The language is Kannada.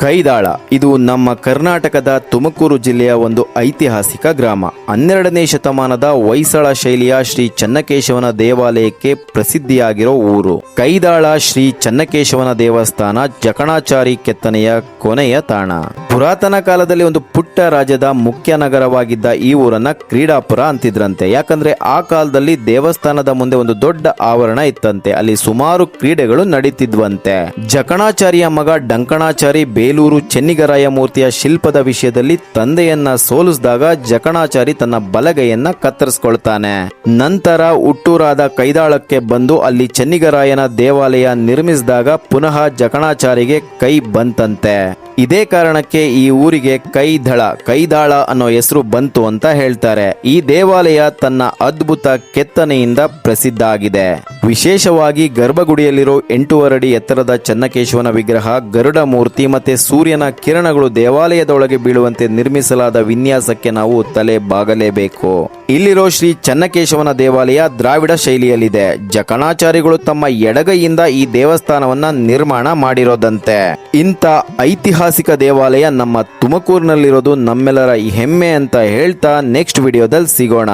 ಕೈದಾಳ. ಇದು ನಮ್ಮ ಕರ್ನಾಟಕದ ತುಮಕೂರು ಜಿಲ್ಲೆಯ ಒಂದು ಐತಿಹಾಸಿಕ ಗ್ರಾಮ. ಹನ್ನೆರಡನೇ ಶತಮಾನದ ಹೊಯ್ಸಳ ಶೈಲಿಯ ಶ್ರೀ ಚನ್ನಕೇಶವನ ದೇವಾಲಯಕ್ಕೆ ಪ್ರಸಿದ್ಧಿಯಾಗಿರೋ ಊರು. ಕೈದಾಳ ಶ್ರೀ ಚನ್ನಕೇಶವನ ದೇವಸ್ಥಾನ ಜಕಣಾಚಾರಿ ಕೆತ್ತನೆಯ ಕೊನೆಯ ತಾಣ. ಪುರಾತನ ಕಾಲದಲ್ಲಿ ಒಂದು ಪುಟ್ಟ ರಾಜ್ಯದ ಮುಖ್ಯ ನಗರವಾಗಿದ್ದ ಈ ಊರನ್ನ ಕ್ರೀಡಾಪುರ ಅಂತಿದ್ರಂತೆ. ಯಾಕಂದ್ರೆ ಆ ಕಾಲದಲ್ಲಿ ದೇವಸ್ಥಾನದ ಮುಂದೆ ಒಂದು ದೊಡ್ಡ ಆವರಣ ಇತ್ತಂತೆ. ಅಲ್ಲಿ ಸುಮಾರು ಕ್ರೀಡೆಗಳು ನಡೀತಿದ್ವಂತೆ. ಜಕಣಾಚಾರಿಯ ಮಗ ಡಂಕಣಾಚಾರಿ ಬೇಲೂರು ಚೆನ್ನಿಗರಾಯ ಮೂರ್ತಿಯ ಶಿಲ್ಪದ ವಿಷಯದಲ್ಲಿ ತಂದೆಯನ್ನ ಸೋಲಿಸಿದಾಗ ಜಕಣಾಚಾರಿ ತನ್ನ ಬಲಗೈಯನ್ನ ಕತ್ತರಿಸ್ಕೊಳ್ತಾನೆ. ನಂತರ ಹುಟ್ಟೂರಾದ ಕೈದಾಳಕ್ಕೆ ಬಂದು ಅಲ್ಲಿ ಚೆನ್ನಿಗರಾಯನ ದೇವಾಲಯ ನಿರ್ಮಿಸಿದಾಗ ಪುನಃ ಜಕಣಾಚಾರಿಗೆ ಕೈ ಬಂತಂತೆ. ಇದೇ ಕಾರಣಕ್ಕೆ ಈ ಊರಿಗೆ ಕೈದಳ, ಕೈದಾಳ ಅನ್ನೋ ಹೆಸರು ಬಂತು ಅಂತ ಹೇಳ್ತಾರೆ. ಈ ದೇವಾಲಯ ತನ್ನ ಅದ್ಭುತ ಕೆತ್ತನೆಯಿಂದ ಪ್ರಸಿದ್ಧ ಆಗಿದೆ ವಿಶೇಷವಾಗಿ ಗರ್ಭಗುಡಿಯಲ್ಲಿರೋ ಎಂಟೂವರಡಿ ಎತ್ತರದ ಚನ್ನಕೇಶವನ ವಿಗ್ರಹ ಗರುಡ ಮೂರ್ತಿ ಮತ್ತೆ ಸೂರ್ಯನ ಕಿರಣಗಳು ದೇವಾಲಯದೊಳಗೆ ಬೀಳುವಂತೆ ನಿರ್ಮಿಸಲಾದ ವಿನ್ಯಾಸಕ್ಕೆ ನಾವು ತಲೆ ಬಾಗಲೇಬೇಕು. ಇಲ್ಲಿರೋ ಶ್ರೀ ಚನ್ನಕೇಶವನ ದೇವಾಲಯ ದ್ರಾವಿಡ ಶೈಲಿಯಲ್ಲಿದೆ. ಜಕಣಾಚಾರಿಗಳು ತಮ್ಮ ಎಡಗೈಯಿಂದ ಈ ದೇವಸ್ಥಾನವನ್ನ ನಿರ್ಮಾಣ ಮಾಡಿರೋದಂತೆ. ಇಂಥ ಐತಿಹಾಸಿಕ ದೇವಾಲಯ ನಮ್ಮ ತುಮಕೂರಿನಲ್ಲಿರೋದು ನಮ್ಮೆಲ್ಲರ ಹೆಮ್ಮೆ ಅಂತ ಹೇಳ್ತಾ ನೆಕ್ಸ್ಟ್ ವಿಡಿಯೋದಲ್ಲಿ ಸಿಗೋಣ.